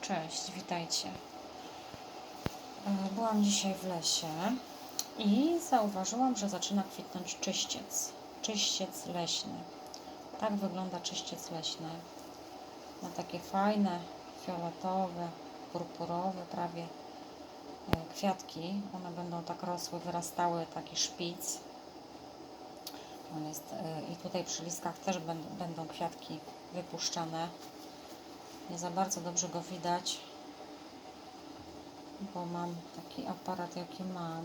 Cześć, witajcie. E, Byłam dzisiaj w lesie i zauważyłam, że zaczyna kwitnąć czyściec. Czyściec leśny. Tak wygląda czyściec leśny. Ma takie fajne, fioletowe, purpurowe prawie e, kwiatki. One będą tak rosły, wyrastały, taki szpic. On jest, e, I tutaj przy listkach też będą, będą kwiatki wypuszczane. Nie za bardzo dobrze go widać, bo mam taki aparat, jaki mam.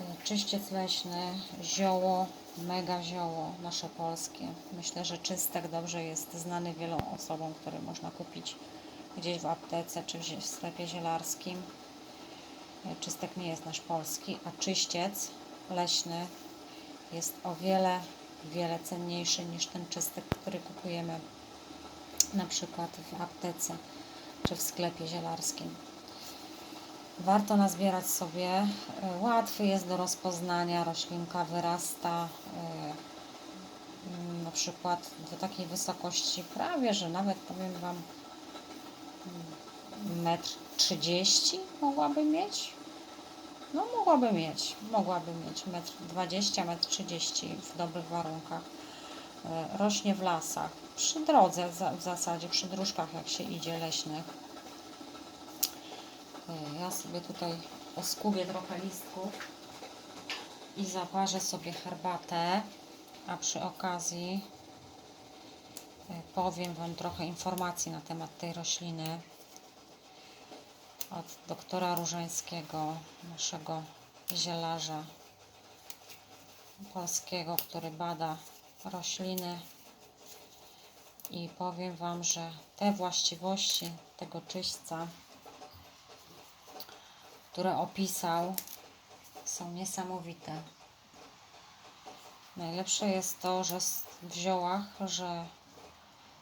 Y, Czyściec leśny, zioło, mega zioło nasze polskie. Myślę, że czystek dobrze jest znany wielu osobom, które można kupić gdzieś w aptece czy w sklepie zielarskim. Y, Czystek nie jest nasz polski, a czyściec leśny jest o wiele, wiele cenniejszy niż ten czystek, który kupujemy na przykład w aptece czy w sklepie zielarskim. Warto nazbierać sobie. E, Łatwy jest do rozpoznania. Roślinka wyrasta e, na przykład do takiej wysokości prawie, że nawet powiem Wam metr trzydzieści mogłaby mieć. No mogłaby mieć, mogłaby mieć metr dwadzieścia, metr trzydzieści w dobrych warunkach. E, Rośnie w lasach, przy drodze w zasadzie, przy dróżkach jak się idzie leśnych. E, Ja sobie tutaj oskubię trochę listków i zaparzę sobie herbatę, a przy okazji e, powiem Wam trochę informacji na temat tej rośliny od doktora Różańskiego, naszego zielarza polskiego, który bada rośliny i powiem Wam, że te właściwości tego czyśćca, które opisał, są niesamowite. Najlepsze jest to, że w ziołach, że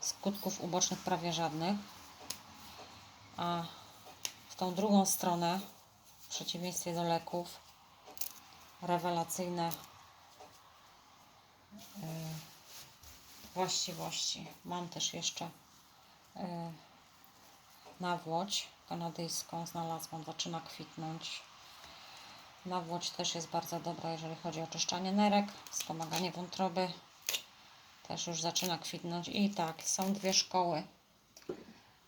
skutków ubocznych prawie żadnych, a w tą drugą stronę, w przeciwieństwie do leków, rewelacyjne właściwości. Mam też jeszcze y, nawłoć kanadyjską, znalazłam, zaczyna kwitnąć. Nawłoć też jest bardzo dobra, jeżeli chodzi o oczyszczanie nerek, wspomaganie wątroby. Też już zaczyna kwitnąć. I tak, są dwie szkoły.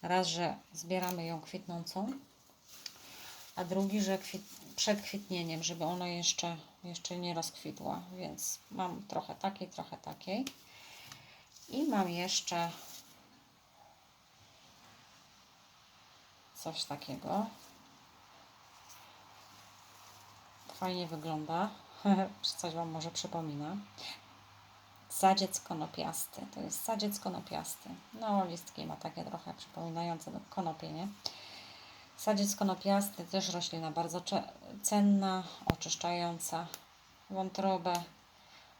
Raz, że zbieramy ją kwitnącą, a drugi, że kwit przed kwitnieniem, żeby ona jeszcze, jeszcze nie rozkwitła. Więc mam trochę takiej, trochę takiej. I mam jeszcze coś takiego. Fajnie wygląda. Coś Wam może przypomina. Sadziec konopiasty. To jest sadziec konopiasty. No, listki ma takie trochę przypominające do konopie, nie? Sadziec konopiasty też roślina bardzo cenna, oczyszczająca wątrobę,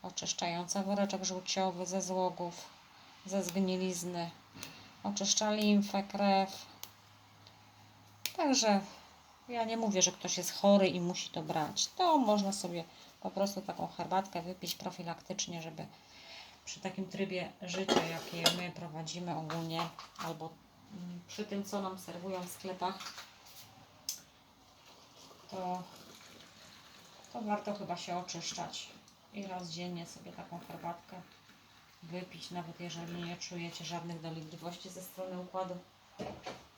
oczyszczająca woreczek żółciowy ze złogów, ze zgnilizny, oczyszcza limfę, krew. Także ja nie mówię, że ktoś jest chory i musi to brać. To można sobie po prostu taką herbatkę wypić profilaktycznie, żeby przy takim trybie życia, jaki my prowadzimy ogólnie, albo przy tym, co nam serwują w sklepach, to, to warto chyba się oczyszczać i raz dziennie sobie taką herbatkę wypić, nawet jeżeli nie czujecie żadnych dolegliwości ze strony układu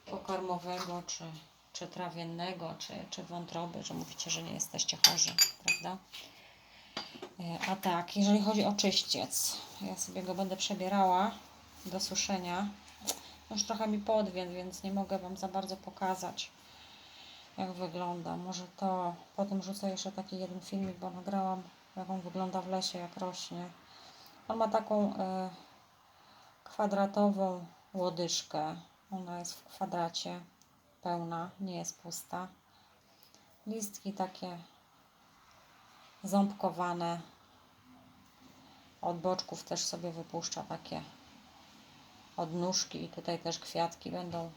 pokarmowego, czy, czy trawiennego, czy, czy wątroby, że mówicie, że nie jesteście chorzy, prawda? E, A tak, jeżeli chodzi o czyściec, ja sobie go będę przebierała do suszenia. Już trochę mi podwiędł, więc nie mogę Wam za bardzo pokazać, jak wygląda. Może to potem rzucę jeszcze taki jeden filmik, bo nagrałam, jak on wygląda w lesie, jak rośnie. On ma taką e, kwadratową łodyżkę. Ona jest w kwadracie, pełna, nie jest pusta. Listki takie ząbkowane. Od boczków też sobie wypuszcza takie odnóżki i tutaj też kwiatki będą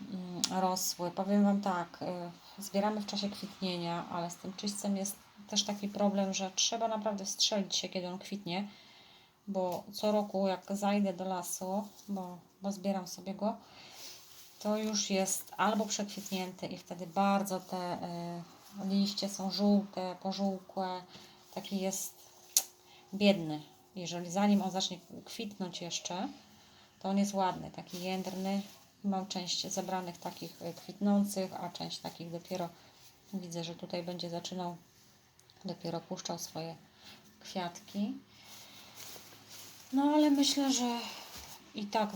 mm, rosły. Powiem Wam tak, y, zbieramy w czasie kwitnienia, ale z tym czyśćcem jest też taki problem, że trzeba naprawdę strzelić się, kiedy on kwitnie, bo co roku jak zajdę do lasu, bo, bo zbieram sobie go, to już jest albo przekwitnięty i wtedy bardzo te y, liście są żółte, pożółkłe, taki jest biedny. Jeżeli zanim on zacznie kwitnąć jeszcze, to on jest ładny, taki jędrny. Mam część zebranych takich y, kwitnących, a część takich dopiero widzę, że tutaj będzie zaczynał dopiero puszczał swoje kwiatki. No ale myślę, że i tak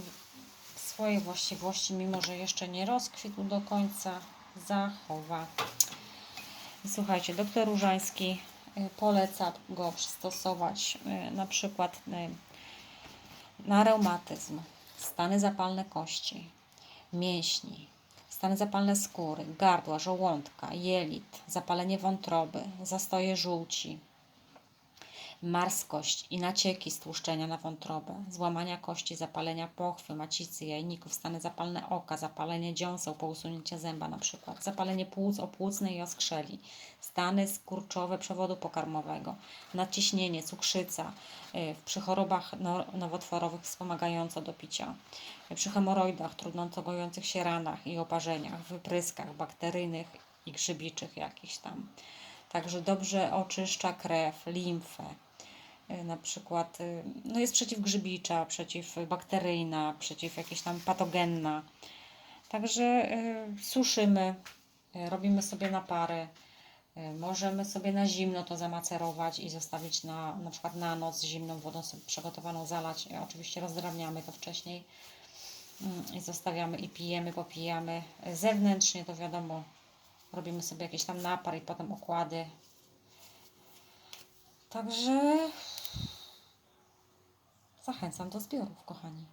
w swojej właściwości, mimo że jeszcze nie rozkwitł do końca, zachowa. Słuchajcie, doktor Różański y, poleca go przystosować y, na przykład y, na reumatyzm, stany zapalne kości, mięśni, stany zapalne skóry, gardła, żołądka, jelit, zapalenie wątroby, zastoje żółci, marskość i nacieki stłuszczenia na wątrobę, złamania kości, zapalenia pochwy, macicy, jajników, stany zapalne oka, zapalenie dziąseł po usunięciu zęba na przykład, zapalenie płuc opłucnej i oskrzeli, stany skurczowe przewodu pokarmowego, nadciśnienie, cukrzyca, y, przy chorobach no- nowotworowych wspomagająco do picia, y, przy hemoroidach, trudno gojących się ranach i oparzeniach, wypryskach bakteryjnych i grzybiczych jakichś tam. Także dobrze oczyszcza krew, limfę. Y, Na przykład y, no jest przeciwgrzybicza, przeciwbakteryjna, przeciw jakieś tam patogenna. Także y, suszymy, y, robimy sobie napary. Możemy sobie na zimno to zamacerować i zostawić na, na przykład na noc zimną wodą sobie przygotowaną zalać. Oczywiście rozdrabniamy to wcześniej Mm, i zostawiamy i pijemy, popijamy. Zewnętrznie to wiadomo, robimy sobie jakiś tam napar i potem okłady. Także zachęcam do zbiorów, kochani.